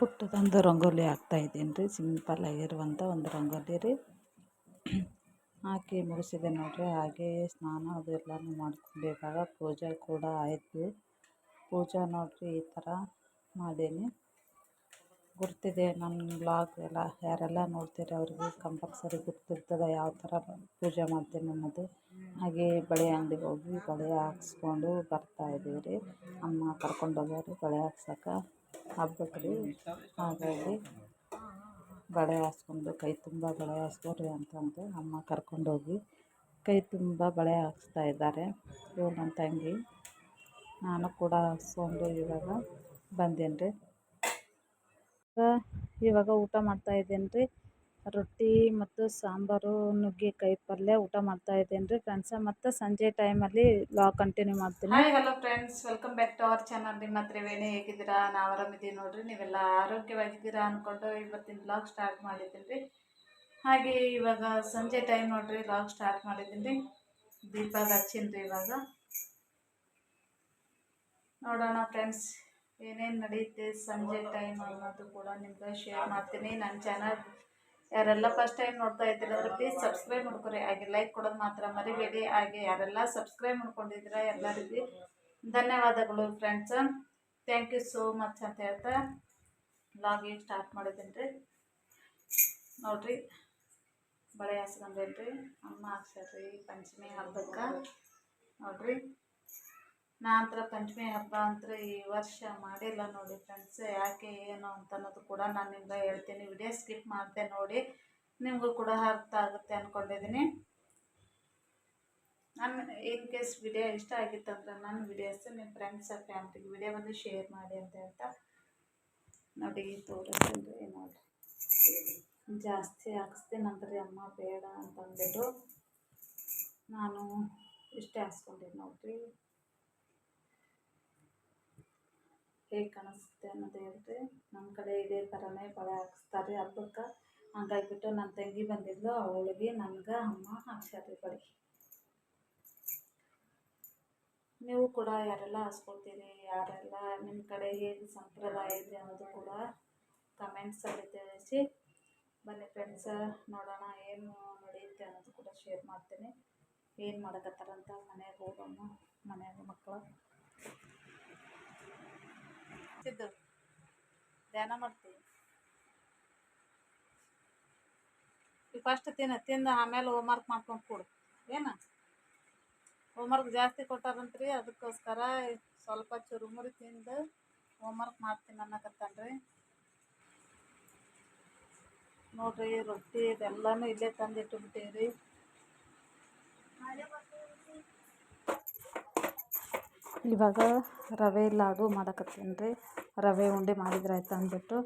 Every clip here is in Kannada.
ಪುಟ್ಟದೊಂದು ರಂಗೋಲಿ ಹಾಕ್ತಾಯಿದ್ದೀನಿ ರೀ. ಸಿಂಪಲ್ ಆಗಿರುವಂಥ ಒಂದು ರಂಗೋಲಿ ರೀ. ಹಾಕಿ ಮುಗಿಸಿದೆ ನೋಡಿರಿ. ಹಾಗೇ ಸ್ನಾನ ಅದು ಎಲ್ಲನೂ ಮಾಡ್ಕೊಬೇಕಾಗ ಪೂಜೆ ಕೂಡ ಆಯಿತು. ಪೂಜೆ ನೋಡಿರಿ, ಈ ಥರ ಮಾಡೀನಿ. ಗುರ್ತಿದೆ ನನ್ನ ಬ್ಲಾಗ್ ಎಲ್ಲ. ಯಾರೆಲ್ಲ ನೋಡ್ತೀರಿ ಅವ್ರಿಗೆ ಕಂಪಲ್ಸರಿ ಗೊತ್ತಿರ್ತದೆ ಯಾವ ಥರ ಪೂಜೆ ಮಾಡ್ತೀನಿ ಅನ್ನೋದು. ಹಾಗೆ ಬಳೆ ಅಂಗಡಿಗೆ ಹೋಗಿ ಬಳೆ ಹಾಕ್ಸ್ಕೊಂಡು ಬರ್ತಾಯಿದ್ದೀವಿ ರೀ. ಅಮ್ಮ ಕರ್ಕೊಂಡು ಹೋಗ್ಯಾರ ಬಳೆ ಹಾಕ್ಸಕ್ಕೆ ಹಬ್ಬಕ್ಕೆ ರೀ. ಹಾಗಾಗಿ ಬಳೆ ಹಾಸ್ಕೊಂಡು, ಕೈ ತುಂಬ ಬಳೆ ಹಾಸ್ಕೊಳ್ರಿ ಅಂತಂದು ಅಮ್ಮ ಕರ್ಕೊಂಡೋಗಿ ಕೈ ತುಂಬ ಬಳೆ ಹಾಕಿಸ್ತಾ ಇದ್ದಾರೆ. ಇವ್ರು ನನ್ನ ತಂಗಿ. ನಾನು ಕೂಡ ಹಾಕ್ಸ್ಕೊಂಡು ಇವಾಗ ಬಂದೇನಿ ರೀ ಇವಾಗ ಊಟ ಮಾಡ್ತಾ ರೀ ರೊಟ್ಟಿ ಮತ್ತು ಸಾಂಬಾರು ನುಗ್ಗೆಕಾಯಿ ಪಲ್ಯ ಊಟ ಮಾಡ್ತಾಯಿದ್ದೀನಿ ರೀ ಫ್ರೆಂಡ್ಸ ಮತ್ತು ಸಂಜೆ ಟೈಮಲ್ಲಿ ಲಾ ಕಂಟಿನ್ಯೂ ಮಾಡ್ತೀನಿ. Hi hello friends welcome back to our channel ನಿಮ್ಮ ತ್ರಿವೇಣಿ ಹೇಗಿದ್ದೀರಾ? ನಾವು ಆರಾಮಿದ್ದೀವಿ ನೋಡ್ರಿ. ನೀವೆಲ್ಲ ಆರೋಗ್ಯವಾಗಿದ್ದೀರಾ ಅಂದ್ಕೊಂಡು ಇವತ್ತಿನ ಬ್ಲಾಗ್ ಸ್ಟಾರ್ಟ್ ಮಾಡಿದ್ದೀನಿ ರೀ. ಹಾಗೆ ಇವಾಗ ಸಂಜೆ ಟೈಮ್ ನೋಡ್ರಿ ಬ್ಲಾಗ್ ಸ್ಟಾರ್ಟ್ ಮಾಡಿದ್ದೀನಿ ರೀ. ದೀಪಾಗ ಹಚ್ಚಿನಿ ರೀ ಇವಾಗ. ನೋಡೋಣ ಫ್ರೆಂಡ್ಸ್ ಏನೇನು ನಡೆಯುತ್ತೆ ಸಂಜೆ ಟೈಮ್ ಅನ್ನೋದು ಕೂಡ ನಿಮ್ಗೆ ಶೇರ್ ಮಾಡ್ತೀನಿ. ನನ್ನ ಚಾನಲ್ ಯಾರೆಲ್ಲ ಫಸ್ಟ್ ಟೈಮ್ ನೋಡ್ತಾ ಇದ್ದೀರ ಅಂದ್ರೆ ಪ್ಲೀಸ್ ಸಬ್ಸ್ಕ್ರೈಬ್ ಮಾಡ್ಕೊರಿ. ಹಾಗೆ ಲೈಕ್ ಕೊಡೋದು ಮಾತ್ರ ಮರಿಬೇಡಿ. ಹಾಗೆ ಯಾರೆಲ್ಲ ಸಬ್ಸ್ಕ್ರೈಬ್ ಮಾಡ್ಕೊಂಡಿದ್ದೀರ ಎಲ್ಲರಿಗೂ ಧನ್ಯವಾದಗಳು friends thank you so much ಅಂತ ಹೇಳ್ತಾ ಲಾಗಿನ್ ಸ್ಟಾರ್ಟ್ ಮಾಡಿದ್ದೀನಿ ರೀ. ನೋಡಿರಿ, ಬಳೆ ಹಾಸ್ಕೊಂಡೇನ್ರಿ ಅಮ್ಮ ಹಾಕ್ಸ್ಯಾರ್ರಿ, ಪಂಚಮಿ ಹಬ್ಬಕ್ಕೆ. ನೋಡಿರಿ. ನಂತರ ಪಂಚಮಿ ಹಬ್ಬ ಅಂತೂ ಈ ವರ್ಷ ಮಾಡಿಲ್ಲ ನೋಡಿ ಫ್ರೆಂಡ್ಸ್ ಯಾಕೆ ಏನು ಅಂತ ಅನ್ನೋದು ಕೂಡ ನಾನು ನಿಮ್ಗೆ ಹೇಳ್ತೀನಿ. ವಿಡಿಯೋ ಸ್ಕಿಪ್ ಮಾಡಿದೆ ನೋಡಿ, ನಿಮಗೂ ಕೂಡ ಅರ್ಥ ಆಗುತ್ತೆ ಅಂದ್ಕೊಂಡಿದ್ದೀನಿ ನನ್ನ ಇನ್ ಕೇಸ್ ವಿಡಿಯೋ ಇಷ್ಟ ಆಗಿತ್ತಂದ್ರೆ ನನ್ನ ವಿಡಿಯೋಸ್ ನಿಮ್ಮ ಫ್ರೆಂಡ್ಸ್ ಫ್ಯಾಮಿಲಿಗೆ ವಿಡಿಯೋವನ್ನು ಶೇರ್ ಮಾಡಿ ಅಂತ ಅಂತ ನೋಡಿ ತೋರಿಸ್ತೀನಿ ನೋಡಿ ಜಾಸ್ತಿ ಹಾಕ್ಸ್ತೀನಂದ್ರಿ ಅಮ್ಮ ಬೇಡ ಅಂತಂದ್ಬಿಟ್ಟು ನಾನು ಇಷ್ಟೇ ಹಾಕ್ಸ್ಕೊಂಡಿನಿ ನೋಡಿರಿ. ಹೇಗೆ ಕಾಣಿಸುತ್ತೆ ಅನ್ನೋದು ಹೇಳಿದ್ರೆ ನಮ್ಮ ಕಡೆ ಇದೇ ಥರನೇ ಬಳೆ ಹಾಕ್ಸ್ತಾರೆ ಹಬ್ಬಕ್ಕೆ. ಹಂಗಾಗ್ಬಿಟ್ಟು ನನ್ನ ತಂಗಿ ಬಂದಿದ್ಲು, ಅವಳಿಗೆ ನನಗೆ ಅಮ್ಮ ಹಾಕ್ಸ್ಯಾರ್ರಿ ಬಳಿ ನೀವು ಕೂಡ ಯಾರೆಲ್ಲ ಹಾಸ್ಕೊಳ್ತೀರಿ, ಯಾರೆಲ್ಲ ನಿಮ್ಮ ಕಡೆ ಹೇಗೆ ಸಂಪ್ರದಾಯ ಇದೆ ಅನ್ನೋದು ಕೂಡ ಕಮೆಂಟ್ಸಲ್ಲಿ ತಿಳಿಸಿ. ಬನ್ನಿ ಫ್ರೆಂಡ್ಸ ನೋಡೋಣ ಏನು ನಡೆಯುತ್ತೆ ಅನ್ನೋದು ಕೂಡ ಶೇರ್ ಮಾಡ್ತೀನಿ. ಏನು ಮಾಡಕತ್ತಾರಂತ ಮನೆಗೆ ಹೋಗೋಣ ಮನೆಯಾಗ ಮಕ್ಕಳು. ಸಿದ್ದು ಧ್ಯಾನ ಮಾಡ್ತೀವಿ ಫಸ್ಟ್ ತಿನ್ನ ತಿಂದು ಆಮೇಲೆ ಹೋಮ್ವರ್ಕ್ ಮಾಡ್ಕೊಂಡು ಕೊಡು. ಏನು? ಹೋಮ್ವರ್ಕ್ ಜಾಸ್ತಿ ಕೊಟ್ಟಾರಂತ್ರಿ, ಅದಕ್ಕೋಸ್ಕರ ಸ್ವಲ್ಪ ಚುರುಮುರಿ ತಿಂದು ಹೋಮ್ವರ್ಕ್ ಮಾಡ್ತೀನಿ ಅನ್ನಕತ್ತಾನ್ರಿ. ನೋಡ್ರಿ, ರೊಟ್ಟಿ ಇದೆಲ್ಲನೂ ಇಲ್ಲೇ ತಂದಿಟ್ಟು ಬಿಟ್ಟೀವಿ ಇವಾಗ ರವೆ ಲಾಡು ಮಾಡಕತ್ತೀನಿ ರೀ. ರವೆ ಉಂಡೆ ಮಾಡಿದ್ರೆ ಆಯ್ತು ಅಂದ್ಬಿಟ್ಟು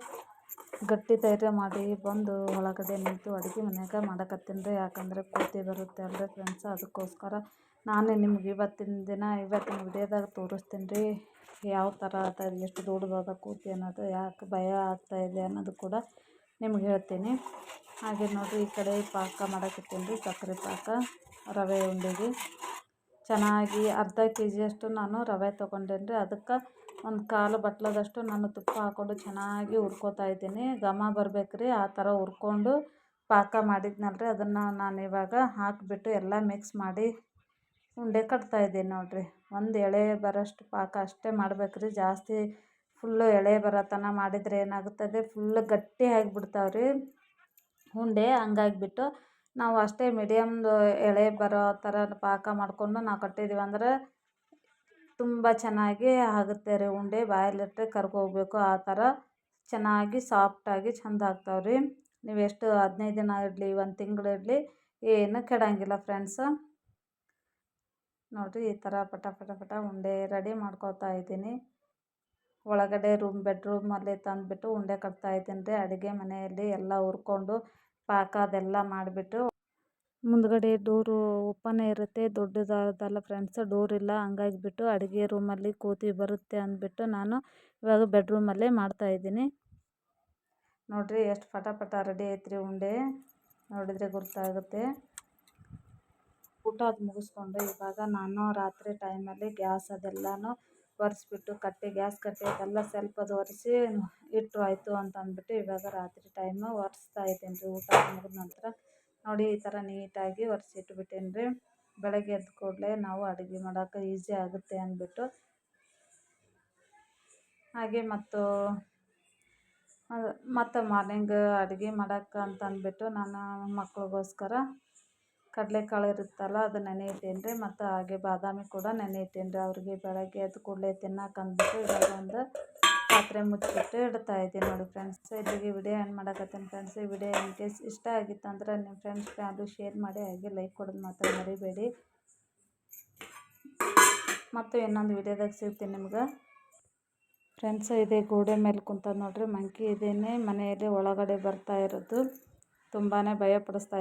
ಗಟ್ಟಿ ಧೈರ್ಯ ಮಾಡಿ ಬಂದು ಒಳಗಡೆ ನಿಂತು ಅಡುಗೆ ಮನೆಯಾಗ ಮಾಡಕತ್ತೀನಿ ರೀ. ಯಾಕಂದರೆ ಕೂತಿ ಬರುತ್ತೆ ಅಲ್ಲರಿ ಫ್ರೆಂಡ್ಸ್ ಅದಕ್ಕೋಸ್ಕರ ನಾನೇ ನಿಮ್ಗೆ ಇವತ್ತಿನ ದಿನ, ಇವತ್ತಿನ ವಿಡಿಯೋದಾಗ ತೋರಿಸ್ತೀನಿ ರೀ. ಯಾವ ಥರ ಅದ ಎಷ್ಟು ದೊಡ್ಡದಾದ ಕೂತಿ ಅನ್ನೋದು, ಯಾಕೆ ಭಯ ಆಗ್ತಾಯಿದೆ ಅನ್ನೋದು ಕೂಡ ನಿಮ್ಗೆ ಹೇಳ್ತೀನಿ. ಹಾಗೆ ನೋಡಿರಿ ಈ ಕಡೆ ಪಾಕ ಮಾಡಕತ್ತೀನಿ ರೀ ಸಕ್ಕರೆ ಪಾಕ, ರವೆ ಉಂಡೆಗೆ. ಚೆನ್ನಾಗಿ ಅರ್ಧ ಕೆ ಜಿಯಷ್ಟು ನಾನು ರವೆ ತೊಗೊಂಡೇನಿ ರೀ ಅದಕ್ಕೆ ಒಂದು ಕಾಲು ಬಟ್ಲದಷ್ಟು ನಾನು ತುಪ್ಪ ಹಾಕ್ಕೊಂಡು ಚೆನ್ನಾಗಿ ಹುರ್ಕೋತಾ ಇದ್ದೀನಿ. ಘಮ ಬರ್ಬೇಕು ರೀ ಆ ಥರ ಹುರ್ಕೊಂಡು ಪಾಕ ಮಾಡಿದ್ನಲ್ಲ ರೀ ಅದನ್ನು ನಾನು ಇವಾಗ ಹಾಕಿಬಿಟ್ಟು ಎಲ್ಲ ಮಿಕ್ಸ್ ಮಾಡಿ ಉಂಡೆ ಕಟ್ತಾ ಇದ್ದೀನಿ ನೋಡಿರಿ. ಒಂದು ಎಳೆ ಬರೋಷ್ಟು ಪಾಕ ಅಷ್ಟೇ ಮಾಡ್ಬೇಕು ರೀ ಜಾಸ್ತಿ ಫುಲ್ಲು ಎಳೆ ಬರೋ ತನಕ ಮಾಡಿದರೆ ಏನಾಗುತ್ತದೆ? ಫುಲ್ ಗಟ್ಟಿ ಆಗಿಬಿಡ್ತಾವೆ ರೀ ಉಂಡೆ ಹಂಗಾಗಿಬಿಟ್ಟು ನಾವು ಅಷ್ಟೇ ಮೀಡಿಯಮ್ದು ಎಳೆ ಬರೋ ಥರ ಪಾಕ ಮಾಡಿಕೊಂಡು ನಾವು ಕಟ್ಟಿದ್ದೀವಿ ಅಂದರೆ ತುಂಬ ಚೆನ್ನಾಗಿ ಆಗುತ್ತೆ ರೀ ಉಂಡೆ. ಬಾಯಲ್ಲಿಟ್ಟರೆ ಕರ್ಗೋಗ್ಬೇಕು. ಆ ಥರ ಚೆನ್ನಾಗಿ ಸಾಫ್ಟಾಗಿ ಚೆಂದ ಆಗ್ತಾವೆ ರೀ ನೀವು ಎಷ್ಟು ಹದಿನೈದು ದಿನ ಇರಲಿ ಒಂದು ತಿಂಗಳು ಇರಲಿ ಏನು ಕೆಡೋಂಗಿಲ್ಲ ಫ್ರೆಂಡ್ಸ ನೋಡಿರಿ ಈ ಥರ ಪಟ ಪಟ ಪಟ ಉಂಡೆ ರೆಡಿ ಮಾಡ್ಕೊತಾ ಇದ್ದೀನಿ. ಒಳಗಡೆ ರೂಮ್ ಬೆಡ್ರೂಮಲ್ಲಿ ತಂದುಬಿಟ್ಟು ಉಂಡೆ ಕಟ್ತಾ ಇದ್ದೀನಿ ರೀ. ಅಡುಗೆ ಮನೆಯಲ್ಲಿ ಎಲ್ಲ ಹುರ್ಕೊಂಡು ಪಾಕ ಅದೆಲ್ಲ ಮಾಡಿಬಿಟ್ಟು ಮುಂದ್ಗಡೆ ಡೋರು ಓಪನ್ ಇರುತ್ತೆ, ದೊಡ್ಡದಾದಲ್ಲ ಫ್ರೆಂಡ್ಸ್, ಡೋರ್ ಇಲ್ಲ ಹಂಗಾಗಿಬಿಟ್ಟು ಅಡುಗೆ ರೂಮಲ್ಲಿ ಕೋತಿ ಬರುತ್ತೆ ಅಂದ್ಬಿಟ್ಟು ನಾನು ಇವಾಗ ಬೆಡ್ರೂಮಲ್ಲೇ ಮಾಡ್ತಾಯಿದ್ದೀನಿ ನೋಡಿರಿ ಎಷ್ಟು ಪಟ ಪಟ ರೆಡಿ ಐತ್ರಿ ಉಂಡೆ. ನೋಡಿದರೆ ಗೊತ್ತಾಗುತ್ತೆ ಊಟ ಅದು ಮುಗಿಸ್ಕೊಂಡು ಇವಾಗ ನಾನು ರಾತ್ರಿ ಟೈಮಲ್ಲಿ ಗ್ಯಾಸ್ ಅದೆಲ್ಲನೂ ಒರೆಸ್ಬಿಟ್ಟು ಕಟ್ಟೆ, ಗ್ಯಾಸ್ ಕಟ್ಟೆ ಅದೆಲ್ಲ ಸ್ವಲ್ಪ ಅದು ಒರೆಸಿ ಇಟ್ಟು ಆಯಿತು ಅಂತ ಅಂದ್ಬಿಟ್ಟು ಇವಾಗ ರಾತ್ರಿ ಟೈಮು ಒರೆಸ್ತಾ ಇದ್ದೀನಿ ರೀ ಊಟ ಮುಗಿದ ನಂತರ. ನೋಡಿ, ಈ ಥರ ನೀಟಾಗಿ ಒರೆಸಿ ಇಟ್ಬಿಟ್ಟೀನಿ ರೀ ಬೆಳಗ್ಗೆ ಎದ್ದ ಕೂಡಲೇ ನಾವು ಅಡುಗೆ ಮಾಡೋಕೆ ಈಸಿ ಆಗುತ್ತೆ ಅಂದ್ಬಿಟ್ಟು. ಹಾಗೆ ಮತ್ತು ಮತ್ತು ಮಾರ್ನಿಂಗ್ ಅಡುಗೆ ಮಾಡೋಕೆ ಅಂತ ಅಂದ್ಬಿಟ್ಟು ನಾನು ಮಕ್ಳಿಗೋಸ್ಕರ ಕಡಲೆಕಾಳು ಇರುತ್ತಲ್ಲ, ಅದು ನೆನೆ ಇಟ್ಟೀನಿ ರೀ ಮತ್ತು ಹಾಗೆ ಬಾದಾಮಿ ಕೂಡ ನೆನೆ ಇಟ್ಟೀನಿ ರೀ ಅವ್ರಿಗೆ ಬೆಳಗ್ಗೆ ಎದ್ದ ಕೂಡಲೇ ತಿನ್ನಕ್ಕೆ ಅಂದ್ಬಿಟ್ಟು ಇವಾಗ ಒಂದು ಪಾತ್ರೆ ಮುಚ್ಚಿಬಿಟ್ಟು ಇಡ್ತಾ ಇದ್ದೀನಿ ನೋಡಿ ಫ್ರೆಂಡ್ಸ್ ಇಲ್ಲಿಗೆ ವಿಡಿಯೋ ಏನು ಮಾಡಕತ್ತೀನಿ ಫ್ರೆಂಡ್ಸ್ ಈ ವಿಡಿಯೋ ಇನ್ ಕೇಸ್ ಇಷ್ಟ ಆಗಿತ್ತು ಅಂದ್ರೆ ನಿಮ್ಮ ಫ್ರೆಂಡ್ಸ್ ಫ್ಯಾಮಿಲಿ ಶೇರ್ ಮಾಡಿ, ಹಾಗೆ ಲೈಕ್ ಕೊಡೋದು ಮಾತ್ರ ಮರಿಬೇಡಿ. ಮತ್ತು ಇನ್ನೊಂದು ವಿಡಿಯೋದಾಗ ಸಿಗ್ತೀನಿ ನಿಮ್ಗೆ. ಫ್ರೆಂಡ್ಸ್ ಇದೆ ಗೋಡೆ ಮೇಲೆ ಕುಂತ ನೋಡ್ರಿ ಮಂಕಿ ಇದೇನೆ ಮನೆಯಲ್ಲಿ ಒಳಗಡೆ ಬರ್ತಾ ಇರೋದು. ತುಂಬಾ ಭಯ ಪಡಿಸ್ತಾ